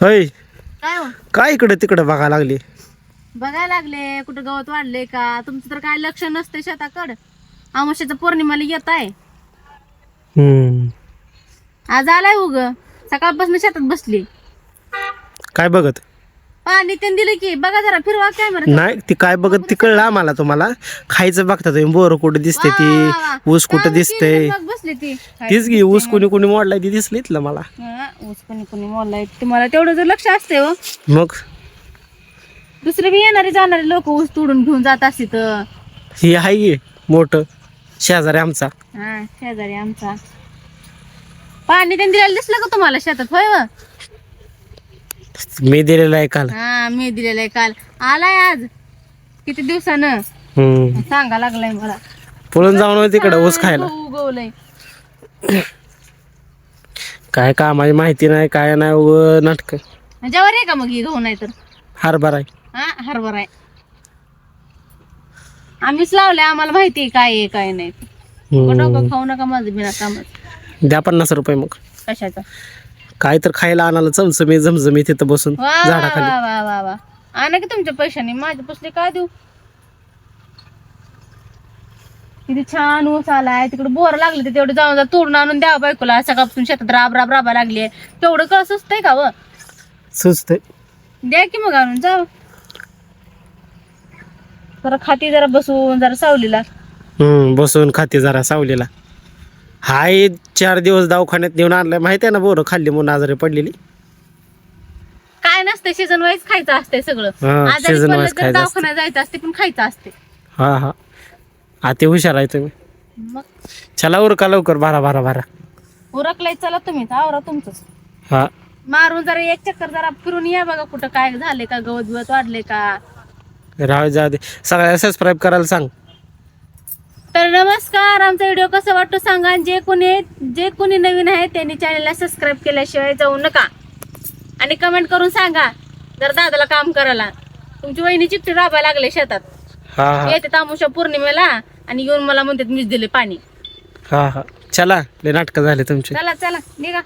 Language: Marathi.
होय काय हो? काय इकडे तिकडे बघा लागली? बघायला लागले कुठं गवत वाढले का? तुमचं तर काय लक्ष नसतं शेताकड. अमावस्याचं पौर्णिमाला येत आहे. हम्म. आज आलाय उग. सकाळपासून शेतात बसली. काय बघत? पाणी ते दिलं की बघा जरा फिरवा काय बरं नाही ती काय बघत ती कळलं आम्हाला तुम्हाला. खायचं बघता तुम्ही बोर कुठं दिसते. ती ऊस कुठं दिसते बसली ती? तीच घे ऊस कोणी कोणी मोडलाय ती दिसली इथलं मला. हा, ऊस कोणी कोणी मोडलाय. तुम्हाला तेवढं जर लक्ष असते हो. मग? दुसरे बी येणारे जाणारे लोक ऊस तोडून घेऊन जात असते तर. ही आहे की मोठं? शेजारी आमचा. हा शेजारी आमचा. पाणी त्यांनी दिलेलं दिसलं का तुम्हाला शेतात? होय व? मी दिलेला आहे काल. हा मी दिलेलं आहे काल. आलाय आज. किती दिवसानं? हम्म. सांगा लागलाय मला. पळून जाऊन तिकडे ऊस खायला. उगवलंय. काय कामाची माहिती नाही काय नाही उग नाटक. जेव्हा आहे का मग ही गहू नाही तर हरभरा आहे. हा हरभरा आहे. आम्हीच लावले आम्हाला माहिती आहे काय आहे काय नाही. डोकं खाऊ नका माझं बिना कामाचं. द्या पन्नास रुपये मग. कशाचं? काय तर खायला आणायला चमचमी झमझमी तिथं बसून वा वा झाडाखाली. वा वा वा वा. आणा की तुमच्या पैशाने माझ्या पैसे काय देऊ? किती छान ऊस आलाय तिकडे बोर लागले ते तेवढं जाऊन जा तोडून आणून द्यावं बायकोला सकाळपासून शेतात राब राब राबा लागली तेवढं कळ सुचतंय का व? द्या की मग आणून जाऊ जरा खाती जरा बसून जरा सावलीला. हम्म बसून खाते जरा सावलीला. हाय चार दिवस दवाखान्यात नेऊन आणलाय माहिती आहे ना बोरं खाल्ली म्हणून आजारी पडलेली? काय नसतं सीझन वाईज खायचं असतंय सगळं. हा, आजारी season पडलं wise तर खायचं असतं. दवाखान्यात जायचं असते पण खायचं असते हा हा. अति हुशार आहे तुम्ही. मग? चला उर का लवकर बारा बारा बारा उरकलाय चला तुम्ही आवरा तुमचंच. हा. मारून जरा एक चक्कर जरा फिरून या बघा कुठं काय झाले का गवत बिवत वाढले का. राहू जाऊ दे सगळ्या सबस्क्राईब करायला सांग. तर नमस्कार आमचा व्हिडिओ कसा वाटतो सांगा. आणि जे कोणी जे कोणी नवीन आहे त्यांनी चॅनलला सबस्क्राईब केल्याशिवाय जाऊ नका. आणि कमेंट करून सांगा जर दादाला काम करायला. तुमची वहिनी चिठ्ठी राबायला लागले शेतात. हा हा. येते तामुशा पौर्णिमेला. आणि येऊन मला म्हणतात मीच दिले पाणी. हा हा. चला लय नाटकं झाले तुमचे. चला चला निघा.